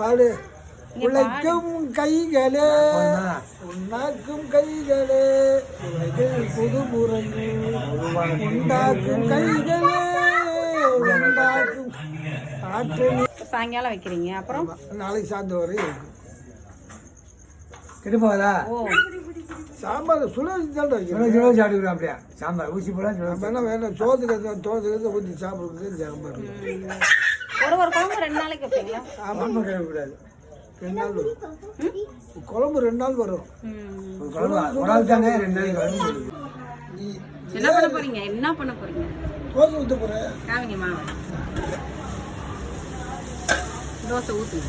பாடு. உழைக்கும் கைகளே? உண்ணாக்கும் உலகில் உண்டாக்கும் கைகளே உண்டாக்கும் ஆற்றல். சாயங்காலம் வைக்கிறீங்க அப்புறம்? நாளைக்கு சாயந்தரம் வரை இருக்கும். சாம்பார் சுழற்சி தான் சாப்பிட்டுக்கிறோம் அப்படியே சாம்பார் ஊசி போட என்ன வேணும். சோத்துக்கு தோத்துக்கு ஊற்றி சாப்பிடுறது சாம்பார். ஒரு ஒரு குழம்பு ரெண்டு நாளைக்கு வைப்பீங்களா ஆமாம் கிடக்கூடாது ரெண்டு நாள் வரும். குழம்பு ரெண்டு நாள் வரும். குழம்பு ஒரு ஆள் தானே ரெண்டு நாளைக்கு வரும். நீ என்ன பண்ண போறீங்க? என்ன பண்ண போறீங்க? தோசை ஊற்ற போகிறேன் காமிங்க மாவு. தோசை ஊத்துங்க.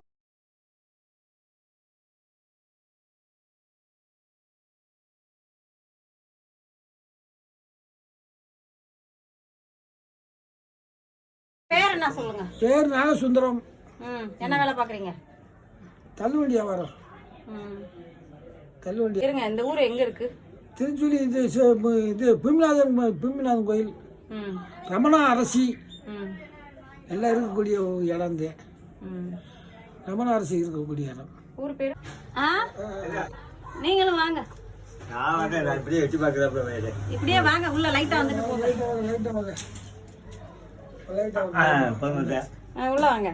பேர் என்ன சொல்லுங்க? பேர் நாகசுந்தரம். என்ன வேலை பாக்குறீங்க தள்ளுவண்டி வியாபாரம். ம். தள்ளுவண்டி. இருங்க இந்த ஊர் எங்க இருக்கு? திருச்சுழி இது இது பிம்நாதன் ம- பிம்நாதன் கோயில். ம். ரமணா அரசி. எல்லாம் இருக்கக்கூடிய ஒரு இடம் தான் ம். ரமணா அரசி இருக்கக்கூடிய இடம். ஊர் பேர்? ஆ? நீங்களும் வாங்க. நான் வந்து இப்படியே எட்டி பார்க்குறப்ப இப்படியே வாங்க உள்ள லைட்டா வந்துட்டு போங்க. லைட்டாக வாங்க லைட்டாக வாங்க போகும்போது ஆ, உள்ள வாங்க.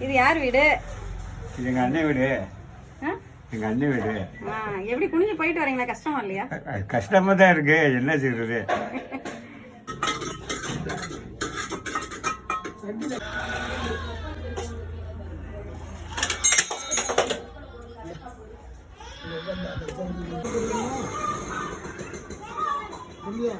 இது யார் வீடு? இது எங்கள் அண்ணன் வீடு. ஆ? எங்கள் அண்ணன் வீடு. ஆ, எப்படி குனிஞ்சு போயிட்டு வரீங்களா? கஷ்டமா இல்லையா? கஷ்டமாக தான் இருக்கு. என்ன செய்யறது இல்லையா